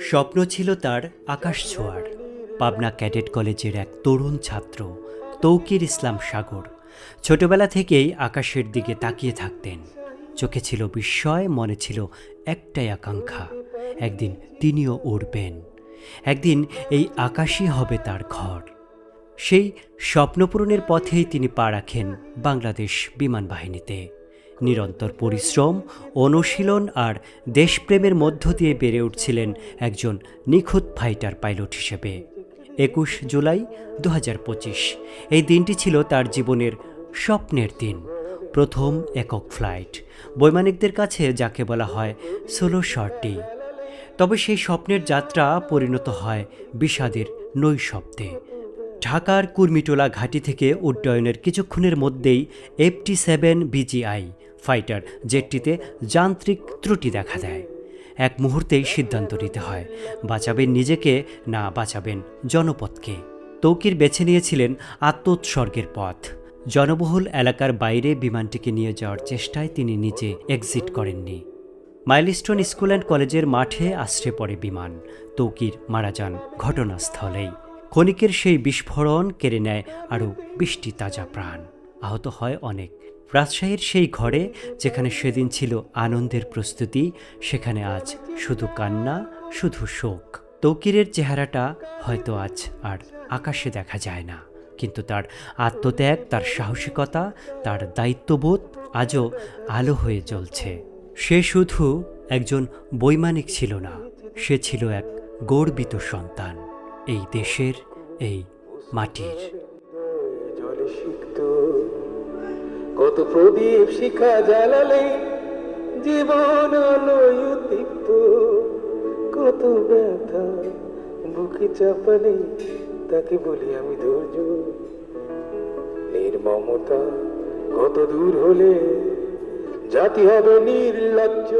স্বপ্ন ছিল তার আকাশ ছোঁয়ার, পাবনা ক্যাডেট কলেজের এক তরুণ ছাত্র, তৌকির ইসলাম সাগর। ছোটবেলা থেকেই আকাশের দিকে তাকিয়ে থাকতেন। চোখে ছিল বিস্ময়, মনে ছিল একটাই আকাঙ্ক্ষা, একদিন তিনিও উড়বেন। একদিন এই আকাশই হবে তার ঘর। সেই স্বপ্নপূরণের পথেই তিনি পা রাখেন বাংলাদেশ বিমান বাহিনীতে। নিরন্তর পরিশ্রম, অনুশীলন আর দেশপ্রেমের মধ্য দিয়ে বেড়ে উঠছিলেন একজন নিখুঁত ফাইটার পাইলট হিসেবে। একুশ জুলাই দু হাজার পঁচিশ, এই দিনটি ছিল তার জীবনের স্বপ্নের দিন, প্রথম একক ফ্লাইট। বৈমানিকদের কাছে যাকে বলা হয় সোলো শর্টি তবে সেই স্বপ্নের যাত্রা পরিণত হয় বিষাদের নৈশব্দে। ঢাকার কুর্মিটোলা ঘাঁটি থেকে উড্ডয়নের কিছুক্ষণের মধ্যেই এফটি সেভেন বিজিআই ফাইটার জেটটিতে যান্ত্রিক ত্রুটি দেখা দেয়। এক মুহূর্তেই সিদ্ধান্ত নিতে হয়, বাঁচাবেন নিজেকে না বাঁচাবেন জনপথকে তৌকির বেছে নিয়েছিলেন আত্মোৎসর্গের পথ। জনবহুল এলাকার বাইরে বিমানটিকে নিয়ে যাওয়ার চেষ্টায় তিনি নিজে এক্সিট করেননি। মাইলস্টোন স্কুল অ্যান্ড কলেজের মাঠে আশ্রে পড়ে বিমান। তৌকির মারা যান ঘটনাস্থলেই। ক্ষণিকের সেই বিস্ফোরণ কেড়ে নেয় আরও বৃষ্টি তাজা প্রাণ। আহত হয় অনেক। রাজশাহীর সেই ঘরে যেখানে সেদিন ছিল আনন্দের প্রস্তুতি, সেখানে আজ শুধু কান্না, শুধু শোক। তৌকিরের চেহারাটা হয়তো আজ আর আকাশে দেখা যায় না, কিন্তু তার আত্মত্যাগ, তার সাহসিকতা, তার দায়িত্ববোধ আজও আলো হয়ে জ্বলছে। সে শুধু একজন বৈমানিক ছিল না, সে ছিল এক গর্বিত সন্তান, এই দেশের, এই মাটির। কত প্রদীপ শিখা জ্বালালে জীবন আলোয় কত ব্যথা বুকে চাপালে, তাকে বলি আমি ধৈর্য। নির্মমতা কত দূর হলে জাতি হবে নির্লজ্জ।